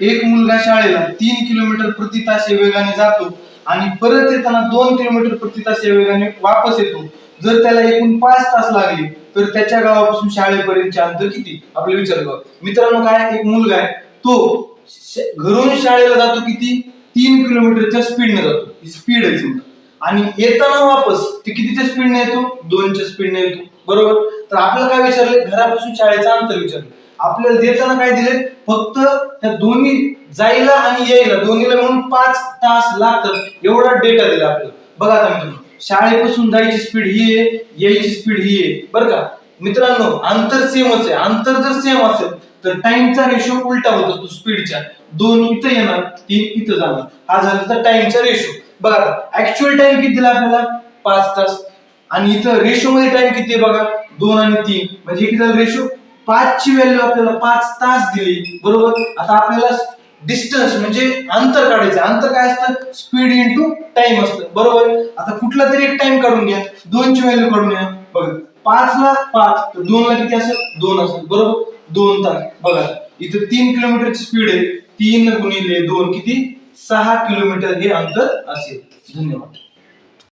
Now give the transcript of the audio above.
एक मुलगा शाळेला तीन किलोमीटर प्रति तास या वेगाने जातो आणि परत येताना दोन किलोमीटर प्रति तास या वेगाने वापस येतो. जर त्याला एकूण पाच तास लागले तर त्याच्या गावापासून शाळेपर्यंतचे अंतर किती? आपले विचार करू मित्रांनो काय एक मुलगा आहे तो घरून शाळेला जातो किती? तीन किलोमीटरच्या स्पीडने जातो. स्पीड आहे आणि येताना वापस ते कितीच्या स्पीडने येतो? दोनच्या स्पीडने येतो. बरोबर? तर आपल्याला काय विचारले? घरापासून शाळेचं अंतर विचारलं. आपल्याला देताना काय दिले? फक्त त्या दोन्ही जायला आणि यायला. दोन्हीला म्हणून पाच तास लागतात. एवढा डेटा दिला आपल्याला. बघा आता मित्रांनो शाळेपासून जायची स्पीड ही आहे यायची स्पीड ही आहे. बरं का? मित्रांनो अंतर सेमच आहे. अंतर जर सेम असेल तर टाइमचा रेशो उलटा होत असतो स्पीडच्या दोन इथं येणार तीन इथं जाणार. हा झाला तर टाइमचा रेशो बघा ऍक्च्युअल टाइम किती दिला आपल्याला? पाच तास. आणि इथं रेशो मध्ये टाइम किती आहे बघा? दोन आणि तीन. म्हणजे किती झालं रेशो पाच ची व्हॅल्यू आपल्याला पाच तास दिली बरोबर? आता आपल्याला डिस्टन्स म्हणजे अंतर काढायचं. अंतर काय असतं? स्पीड इंटू टाइम असतं. बरोबर? आता कुठला तरी एक टाइम काढून घ्या. दोनची व्हॅल्यू काढून घ्या. बघा पाच ला पाच तर दोन ला किती असेल? दोन असेल. बरोबर? दोन तास. बघा इथं तीन किलोमीटरची स्पीड आहे. तीन गुणिले दोन किती? सहा किलोमीटर हे अंतर असेल. धन्यवाद.